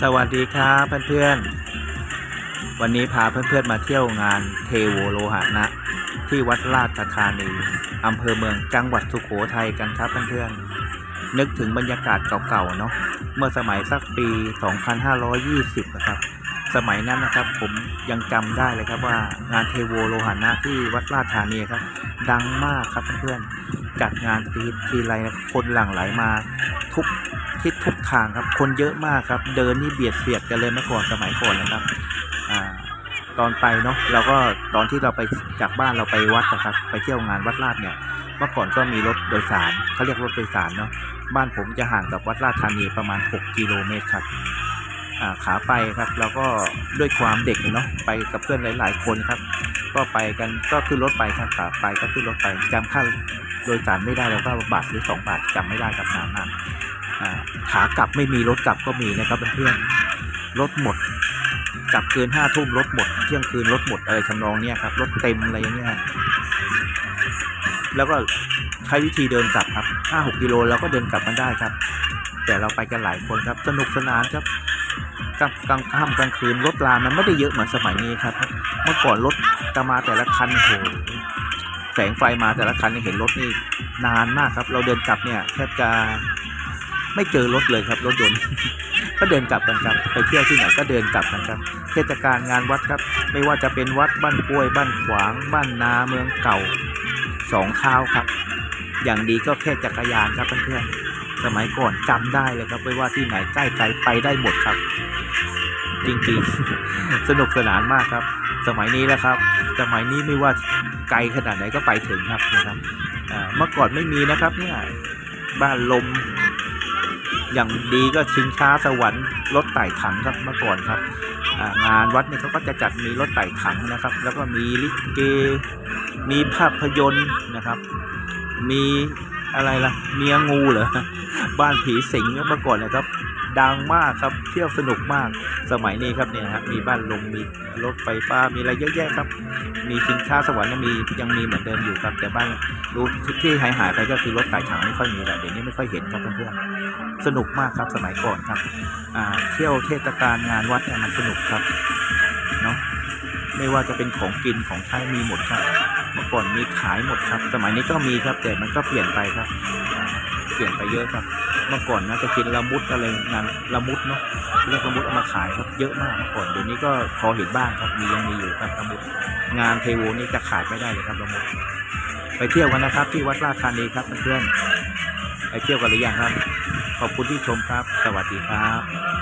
สวัสดีครับเพื่อนๆ วันนี้พาเพื่อนๆมาเที่ยวงานเทโวโลหะนะ ที่วัดราชธานีอำเภอเมืองจังหวัดสุโขทัยกันครับเพื่อนๆ นึกถึงบรรยากาศเก่าๆเนาะ เมื่อสมัยสักปี 2520นะครับ สมัยนั้นนะครับผมยังจำได้เลยครับว่างานเทโวโลหะนะที่วัดราชธานีครับ ดังมากครับเพื่อนๆ จัดงานทีทีไรคนหลั่งไหลมาทุก ทิศทุกทางครับ คนเยอะมากครับ เดินนี่เบียดเสียดกันเลยเมื่อก่อนสมัยก่อนนะครับอ่าตอนไปเนาะเราก็ตอนที่เราไปจากบ้านเราไปวัดนะครับ ไปเที่ยวงานวัดราชเนี่ย เมื่อก่อนก็มีรถโดยสารเขาเรียกรถโดยสารเนาะบ้านผมจะห่างกับวัดราชธานีประมาณ 6 กิโลเมตรครับขาไปครับเราก็ด้วยความเด็กเนาะไปกับเพื่อนหลาย ๆ คนครับ ก็ไปกันก็ขึ้นรถไปครับขาไปก็ขึ้นรถไปจำค่าโดยสารไม่ได้แล้วก็บาทหรือสองบาทจำไม่ได้ครับนานมาก ขากลับไม่มีรถกลับก็มีนะครับเพื่อนๆรถหมดกลับเกินห้าทุ่มรถหมดเที่ยงคืนรถหมดอะไรทำนองเนี้ยครับรถเต็มอะไรอย่างเงี้ยแล้วก็ใช้วิธีเดินกลับครับห้าหกกิโลเราก็เดินกลับมันได้ครับ แต่เราไปกันหลายคนครับสนุกสนานครับกลางกลางค่ำกลางคืนรถรามันไม่ได้เยอะเหมือนสมัยนี้ครับ เมื่อก่อนรถจะมาแต่ละคันโหแสงไฟมาแต่ละคันเห็นรถนี่นานมากครับ เราเดินกลับเนี่ยแทบจะ ไม่เจอรถเลยครับรถยนต์ ก็เดินกลับกันครับไปเที่ยวที่ไหนก็เดินกลับกันครับ เทศกาลงานวัดครับ ไม่ว่าจะเป็นวัดบ้านกล้วย บ้านขวาง บ้านนาเมืองเก่าสองเท้าวครับ อย่างดีก็แค่จักรยานครับเพื่อนๆสมัยก่อนจำได้เลยครับไม่ว่าที่ไหนใกล้ไกลไปได้หมดครับ จริงๆ สนุกสนานมากครับ สมัยนี้นะครับ สมัยนี้ไม่ว่าไกลขนาดไหนก็ไปถึงครับนะครับเมื่อก่อนไม่มีนะครับเนี่ยบ้านลม อย่างดีก็ชิงช้าสวรรค์รถไต่ถังครับเมื่อก่อนครับงานวัดเนี่ยเขาก็จะจัดมีรถไต่ถังนะครับ แล้วก็มีลิเก มีภาพยนตร์นะครับ มีอะไรล่ะเมียงูเหรอบ้านผีสิงเมื่อก่อนนะครับ ดังมากครับเที่ยวสนุกมากสมัยนี้ครับเนี่ยฮะมีบ้านลมมีรถไฟฟ้ามีอะไรเยอะแยะครับ มีชิงช้าสวรรค์ยังมียังมีเหมือนเดิมอยู่ครับแต่บ้านรู้ที่หายหายไปก็คือรถไต่ถังไม่ค่อยมีแล้วเดี๋ยวนี้ไม่ค่อยเห็นครับเพื่อนๆสนุกมากครับสมัยก่อนครับเที่ยวเทศกาลงานวัดเนี่ยมันสนุกครับเนาะไม่ว่าจะเป็นของกินของใช้มีหมดครับ เมื่อก่อนมีขายหมดครับ สมัยนี้ก็มีครับแต่มันก็เปลี่ยนไปครับ เปลี่ยนไปเยอะครับ มื่อก่อนนะจะกินละมุดอะไรงานละมุดเนาะเรียกละมุดเอามาขายครับเยอะมากเมื่อก่อนเดี๋ยวนี้ก็พอเห็นบ้างครับมียังมีอยู่ครับละมุดงานเทโวนี่จะขายไม่ได้เลยครับละมุดไปเที่ยวกันนะครับ ที่วัดราชธานีครับเพื่อนๆไปเที่ยวกันหรือยังครับ ขอบคุณที่ชมครับ สวัสดีครับ